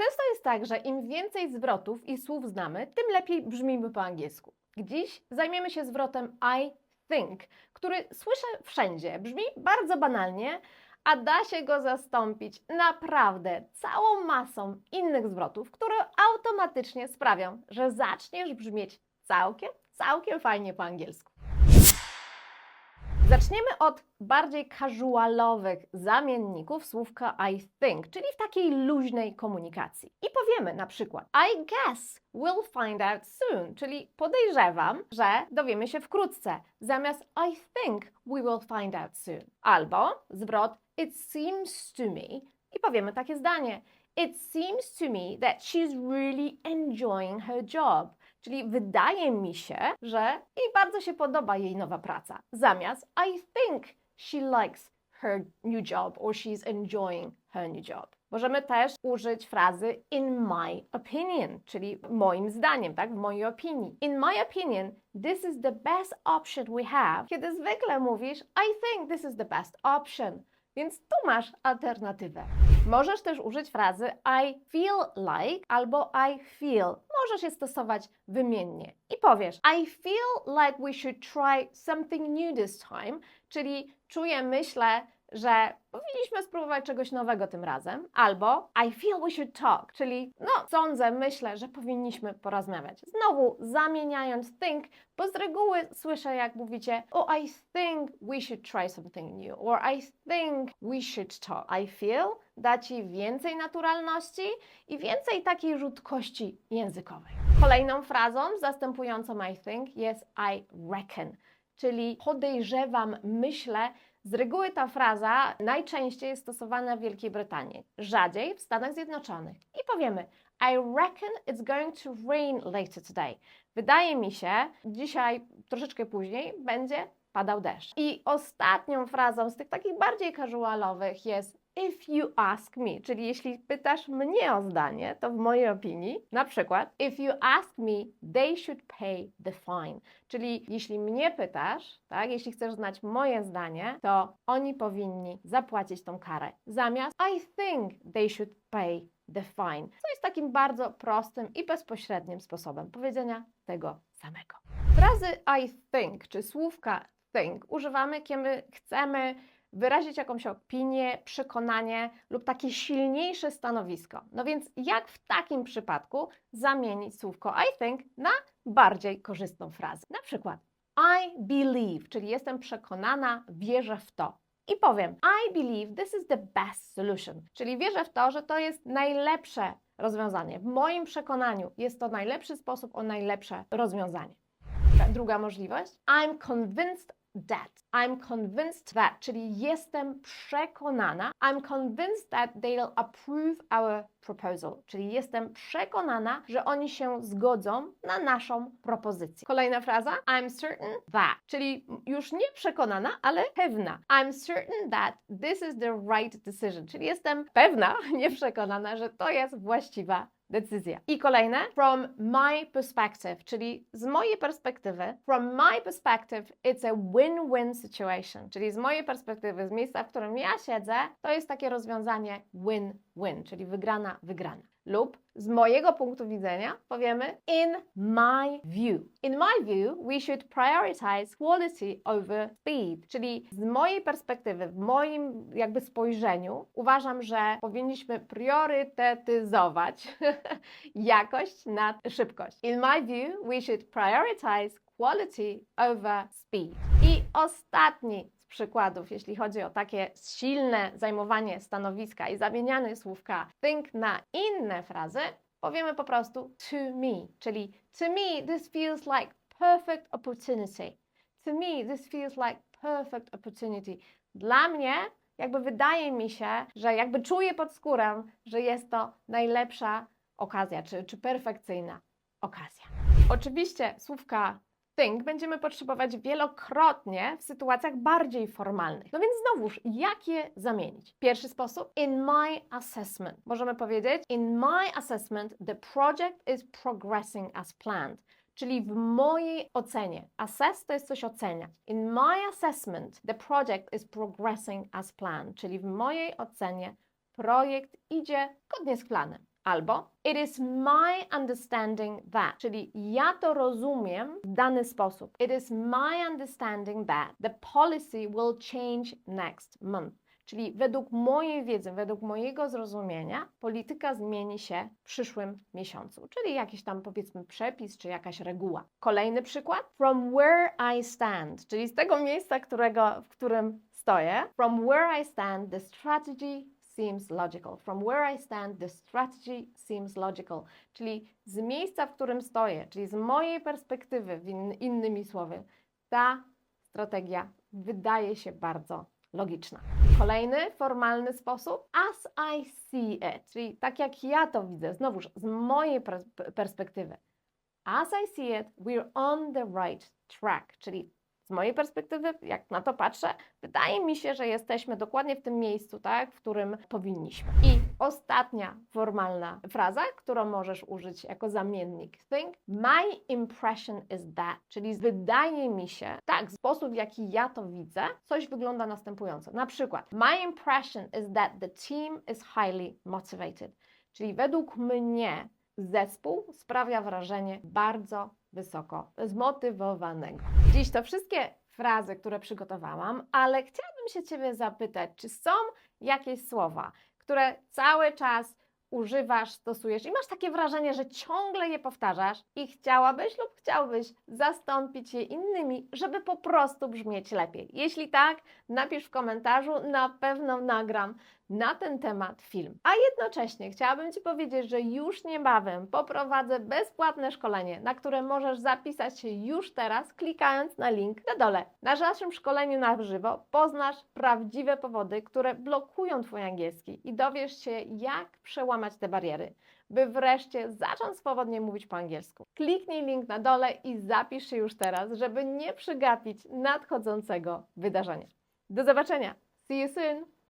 Często jest tak, że im więcej zwrotów i słów znamy, tym lepiej brzmimy po angielsku. Dziś zajmiemy się zwrotem I think, który słyszę wszędzie. Brzmi bardzo banalnie, a da się go zastąpić naprawdę całą masą innych zwrotów, które automatycznie sprawią, że zaczniesz brzmieć całkiem, całkiem fajnie po angielsku. Zaczniemy od bardziej casualowych zamienników słówka I think, czyli w takiej luźnej komunikacji. I powiemy na przykład I guess we'll find out soon, czyli podejrzewam, że dowiemy się wkrótce, zamiast I think we will find out soon. Albo zwrot It seems to me i powiemy takie zdanie It seems to me that she's really enjoying her job. Czyli wydaje mi się, że jej bardzo się podoba jej nowa praca. Zamiast I think she likes her new job or she's enjoying her new job. Możemy też użyć frazy in my opinion, czyli moim zdaniem, tak? W mojej opinii. In my opinion, this is the best option we have. Kiedy zwykle mówisz I think this is the best option. Więc tu masz alternatywę. Możesz też użyć frazy I feel like albo I feel. Możesz je stosować wymiennie. I powiesz I feel like we should try something new this time, czyli czuję, myślę, że powinniśmy spróbować czegoś nowego tym razem. Albo I feel we should talk, czyli no sądzę, myślę, że powinniśmy porozmawiać. Znowu zamieniając think, bo z reguły słyszę jak mówicie oh I think we should try something new or I think we should talk. I feel da Ci więcej naturalności i więcej takiej rzutkości językowej. Kolejną frazą zastępującą I think jest I reckon, czyli podejrzewam, myślę, z reguły ta fraza najczęściej jest stosowana w Wielkiej Brytanii, rzadziej w Stanach Zjednoczonych. I powiemy I reckon it's going to rain later today. Wydaje mi się, dzisiaj, troszeczkę później, będzie padał deszcz. I ostatnią frazą z tych takich bardziej casualowych jest if you ask me, czyli jeśli pytasz mnie o zdanie, to w mojej opinii, na przykład if you ask me, they should pay the fine. Czyli jeśli mnie pytasz, tak, jeśli chcesz znać moje zdanie, to oni powinni zapłacić tą karę. Zamiast I think they should pay the fine. Co jest takim bardzo prostym i bezpośrednim sposobem powiedzenia tego samego. Frazy I think czy słówka think używamy, kiedy chcemy wyrazić jakąś opinię, przekonanie lub takie silniejsze stanowisko. No więc jak w takim przypadku zamienić słówko I think na bardziej korzystną frazę? Na przykład I believe, czyli jestem przekonana, wierzę w to. I powiem I believe this is the best solution, czyli wierzę w to, że to jest najlepsze rozwiązanie. W moim przekonaniu jest to najlepszy sposób o najlepsze rozwiązanie. Druga możliwość. I'm convinced that. I'm convinced that, czyli jestem przekonana. I'm convinced that they'll approve our proposal, czyli jestem przekonana, że oni się zgodzą na naszą propozycję. Kolejna fraza. I'm certain that, czyli już nie przekonana, ale pewna. I'm certain that this is the right decision, czyli jestem pewna, nie przekonana, że to jest właściwa decyzja. I kolejne, from my perspective, czyli z mojej perspektywy, from my perspective, it's a win-win situation, czyli z mojej perspektywy, z miejsca, w którym ja siedzę, to jest takie rozwiązanie win-win, czyli wygrana, wygrana. Lub z mojego punktu widzenia powiemy in my view. In my view, we should prioritize quality over speed. Czyli z mojej perspektywy, w moim jakby spojrzeniu, uważam, że powinniśmy priorytetyzować jakość nad szybkość. In my view, we should prioritize quality over speed. I ostatni przykładów, jeśli chodzi o takie silne zajmowanie stanowiska i zamieniane słówka think na inne frazy, powiemy po prostu to me, czyli to me this feels like perfect opportunity. To me this feels like perfect opportunity. Dla mnie jakby wydaje mi się, że jakby czuję pod skórą, że jest to najlepsza okazja, czy, czy perfekcyjna okazja. Oczywiście słówka think będziemy potrzebować wielokrotnie w sytuacjach bardziej formalnych. No więc znowuż, jak je zamienić? Pierwszy sposób, in my assessment. Możemy powiedzieć, in my assessment the project is progressing as planned. Czyli w mojej ocenie. Assess to jest coś oceniać. In my assessment the project is progressing as planned. Czyli w mojej ocenie projekt idzie zgodnie z planem. Albo It is my understanding that, czyli ja to rozumiem w dany sposób. It is my understanding that the policy will change next month. Czyli według mojej wiedzy, według mojego zrozumienia, polityka zmieni się w przyszłym miesiącu, czyli jakiś tam powiedzmy przepis czy jakaś reguła. Kolejny przykład. From where I stand, czyli z tego miejsca, którego, w którym stoję. From where I stand, the strategy seems logical. From where I stand, the strategy seems logical. Czyli z miejsca, w którym stoję, czyli z mojej perspektywy, innymi słowy, ta strategia wydaje się bardzo logiczna. Kolejny formalny sposób as I see it, czyli tak jak ja to widzę, znowuż z mojej pers- perspektywy. As I see it, we're on the right track, czyli z mojej perspektywy, jak na to patrzę, wydaje mi się, że jesteśmy dokładnie w tym miejscu, tak, w którym powinniśmy. I ostatnia formalna fraza, którą możesz użyć jako zamiennik think. My impression is that, czyli wydaje mi się, tak, sposób w jaki ja to widzę, coś wygląda następująco. Na przykład, my impression is that the team is highly motivated, czyli według mnie zespół sprawia wrażenie bardzo wysoko zmotywowanego. Dziś to wszystkie frazy, które przygotowałam, ale chciałabym się Ciebie zapytać, czy są jakieś słowa, które cały czas używasz, stosujesz i masz takie wrażenie, że ciągle je powtarzasz i chciałabyś lub chciałbyś zastąpić je innymi, żeby po prostu brzmieć lepiej. Jeśli tak, napisz w komentarzu, na pewno nagram na ten temat film. A jednocześnie chciałabym Ci powiedzieć, że już niebawem poprowadzę bezpłatne szkolenie, na które możesz zapisać się już teraz, klikając na link na dole. Na naszym szkoleniu na żywo poznasz prawdziwe powody, które blokują Twój angielski i dowiesz się, jak przełamać te bariery, by wreszcie zacząć swobodnie mówić po angielsku. Kliknij link na dole i zapisz się już teraz, żeby nie przegapić nadchodzącego wydarzenia. Do zobaczenia! See you soon!